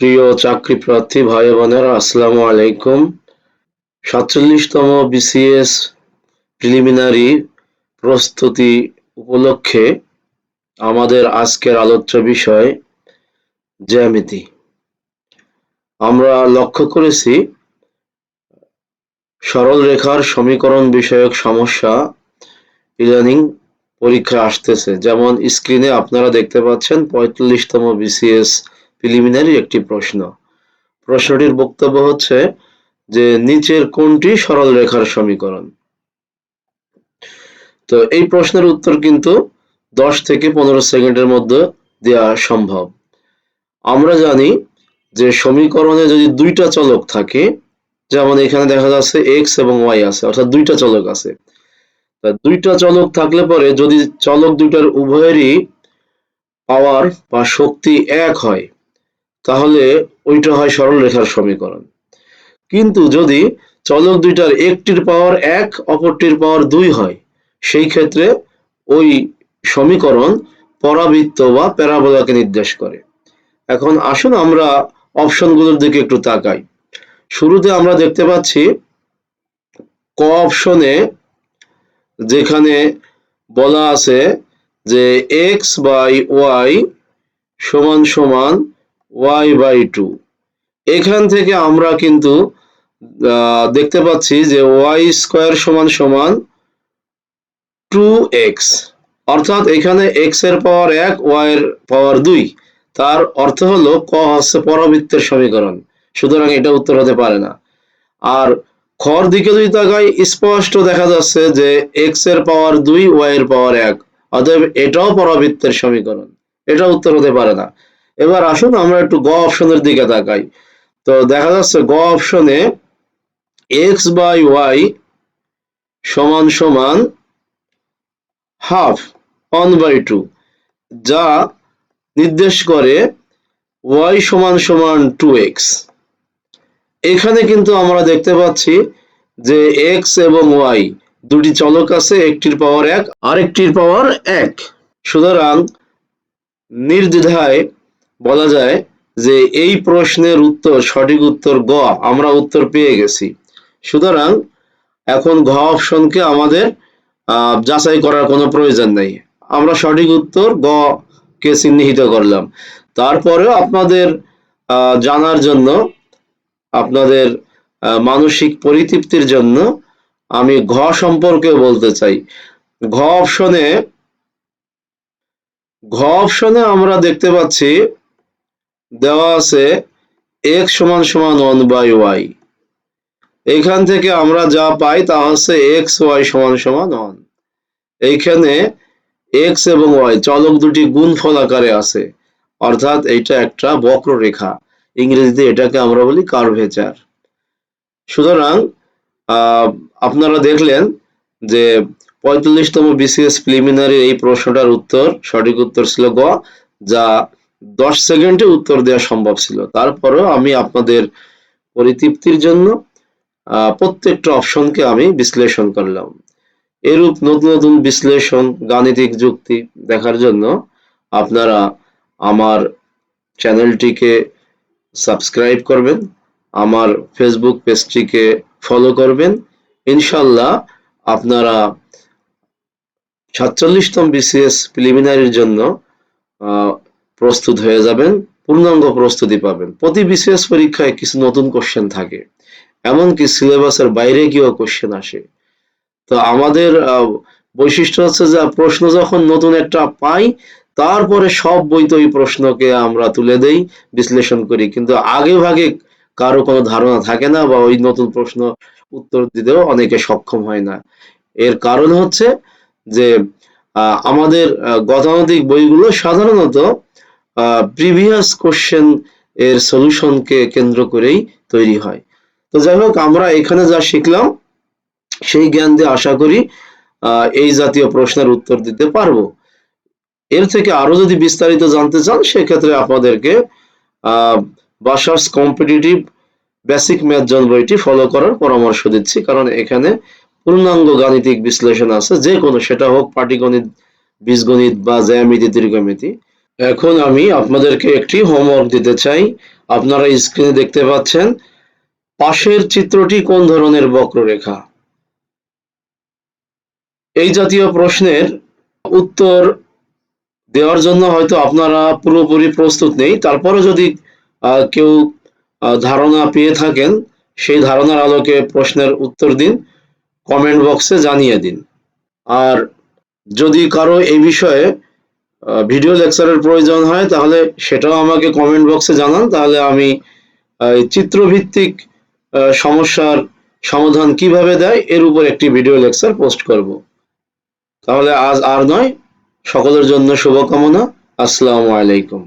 প্রিয় চাকরি প্রার্থী ভাই বোনেরা আসসালামু আলাইকুম। সাতচল্লিশতম বিসিএস প্রিলিমিনারি প্রস্তুতি উপলক্ষে আমাদের আজকের আলোচ্য বিষয় জ্যামিতি। আমরা লক্ষ্য করেছি, সরল রেখার সমীকরণ বিষয়ক সমস্যা ইদানিং পরীক্ষা আসতেছে। যেমন স্ক্রিনে আপনারা দেখতে পাচ্ছেন, পঁয়তাল্লিশতম বিসিএস প্রিলিমিনারি একটি প্রশ্ন। প্রশ্নটির বক্তব্য হচ্ছে যে, নিচের কোনটি সরল রেখার সমীকরণ? তো এই প্রশ্নের উত্তর কিন্তু দশ থেকে পনেরো সেকেন্ডের মধ্যে দেওয়া সম্ভব। আমরা জানি যে, সমীকরণে যদি দুইটা চলক থাকে, যেমন এখানে দেখা যাচ্ছে এক্স এবং ওয়াই আছে, অর্থাৎ দুইটা চলক আছে। দুইটা চলক থাকলে পরে যদি চলক দুইটার উভয়েরই পাওয়ার বা শক্তি এক হয় তাহলে ওইটা হয় সরল রেখার সমীকরণ। কিন্তু যদি চলক দুইটার একটির পাওয়ার এক, অপরটির পাওয়ার দুই হয়, সেই ক্ষেত্রে ওই সমীকরণ পরাবৃত্ত বা প্যারাবোলাকে নির্দেশ করে। এখন আসুন আমরা অপশনগুলোর দিকে একটু তাকাই। শুরুতে আমরা দেখতে পাচ্ছি ক অপশনে যেখানে বলা আছে যে এক্স বাই ওয়াই সমান সমান ওয়াই বাই টু এখান থেকে আমরা কিন্তু দেখতে পাচ্ছি যে ওয়াই স্কোয়ার সমান সমান টু এক্স অর্থাৎ এখানে এক্সের পাওয়ার এক ওয়াই এর পাওয়ার দুই। তার অর্থ হলো ক হচ্ছে পরবৃত্তের সমীকরণ। সুতরাং এটা উত্তর হতে পারে না। আর খর দিকে যদি তাকাই, স্পষ্ট দেখা যাচ্ছে যে এক্সের পাওয়ার দুই ওয়াই এর পাওয়ার এক। অতএব এটাও পরবৃত্তের সমীকরণ। এটা উত্তর হতে পারে না। এবার আসুন আমরা একটু গ অপশনের দিকে তাকাই। তো দেখা যাচ্ছে গ অপশনে এক্স বাই ওয়াই সমান সমান হাফ ওয়ান বাই টু যা নির্দেশ করে ওয়াই সমান সমান টু এক্স এখানে কিন্তু আমরা দেখতে পাচ্ছি যে এক্স এবং ওয়াই দুটি চলক আছে, একটির পাওয়ার এক, আরেকটির পাওয়ার এক। সুতরাং নির্দ্বিধায় বলা যায় যে এই প্রশ্নের উত্তর, সঠিক উত্তর গ, আমরা উত্তর পেয়ে গেছি। সুতরাং এখন ঘ অপশনকে আমাদের যাচাই করার কোনো প্রয়োজন নেই। আমরা সঠিক উত্তর গ কে চিহ্নিত করলাম। তারপরেও আপনাদের জানার জন্য, আপনাদের মানসিক পরিতৃপ্তির জন্য আমি ঘ সম্পর্কে বলতে চাই। ঘ অপশনে ঘ অপশনে আমরা দেখতে পাচ্ছি দেওয়া আছে এক্স সমান সমান ওয়ান বাই ওয়াই এখান থেকে আমরা যা পাই তা হচ্ছে এক্স ওয়াই সমান সমান ওয়ান এইখানে এক্স এবং ওয়াই চলক দুটি গুণ ফল আকারে আছে। অর্থাৎ এইটা একটা বক্ররেখা। ইংরেজিতে এটাকে আমরা বলি কার্ভেচার সুতরাং আপনারা দেখলেন যে পঁয়তাল্লিশতম বিসিএস প্রিলিমিনারি এই প্রশ্নটার উত্তর, সঠিক উত্তর ছিল গ, যা দশ সেকেন্ডে উত্তর দেওয়া সম্ভব ছিল। তারপরেও আমি আপনাদের পরিতৃপ্তির জন্য প্রত্যেকটা অপশনকে আমি বিশ্লেষণ করলাম। এরূপ নতুন নতুন বিশ্লেষণ, গাণিতিক যুক্তি দেখার জন্য আপনারা আমার চ্যানেলটিকে সাবস্ক্রাইব করবেন, আমার ফেসবুক পেজটিকে ফলো করবেন। ইনশাল্লাহ আপনারা সাতচল্লিশতম বিসিএস প্রিলিমিনারির জন্য প্রস্তুত হয়ে যাবেন, পূর্ণাঙ্গ প্রস্তুতি পাবেন। প্রতি বিসিএস পরীক্ষায় কিছু নতুন কোশ্চেন থাকে, এমনকি সিলেবাসের বাইরে গিয়েও কোশ্চেন আসে। তো আমাদের বৈশিষ্ট্য হচ্ছে যে, প্রশ্ন যখন নতুন একটা পাই, তারপরে সব বইতে ওই প্রশ্নকে আমরা তুলে দেই, বিশ্লেষণ করি। কিন্তু আগে ভাগে কারও কোনো ধারণা থাকে না বা ওই নতুন প্রশ্ন উত্তর দিতেও অনেকে সক্ষম হয় না। এর কারণ হচ্ছে যে আমাদের গতানুগতিক বইগুলো সাধারণত প্রিভিয়াস কোশ্চেন এর সলিউশনকে কেন্দ্র করেই তৈরি হয়। তো যাই হোক, আমরা এখানে যা শিখলাম, সেই জ্ঞান দিয়ে আশা করি এই জাতীয় প্রশ্নের উত্তর দিতে পারব। এর থেকে আরও যদি বিস্তারিত জানতে চান, সেক্ষেত্রে আপনাদেরকে বাসার্স কম্পিটিটিভ বেসিক ম্যাথ জন বইটি ফলো করার পরামর্শ দিচ্ছি, কারণ এখানে পূর্ণাঙ্গ গাণিতিক বিশ্লেষণ আছে, যে কোনো, সেটা হোক পাটিগণিত, বীজগণিত বা জ্যামিতি, ত্রিকোণমিতি। এখন আমি আপনাদেরকে একটি হোমওয়ার্ক দিতে চাই। আপনারা স্ক্রিনে দেখতে পাচ্ছেন, পাশের চিত্রটি কোন ধরনের বক্ররেখা? এই জাতীয় প্রশ্নের উত্তর দেওয়ার জন্য হয়তো আপনারা পুরোপুরি প্রস্তুত নেই। তারপরে যদি কেউ ধারণা পেয়ে থাকেন, সেই ধারণার আলোকে প্রশ্নের উত্তর দিন কমেন্ট বক্সে জানিয়ে দিন। আর যদি কারও এই বিষয়ে ভিডিও লেকচারের প্রয়োজন হয়, তাহলে সেটাও আমাকে কমেন্ট বক্সে জানান, তাহলে আমি চিত্রভিত্তিক সমস্যার সমাধান কীভাবে দেয়, এর উপর একটি ভিডিও লেকচার পোস্ট করব। তাহলে আজ আর নয়, সকলের জন্য শুভকামনা, আসসালামু আলাইকুম।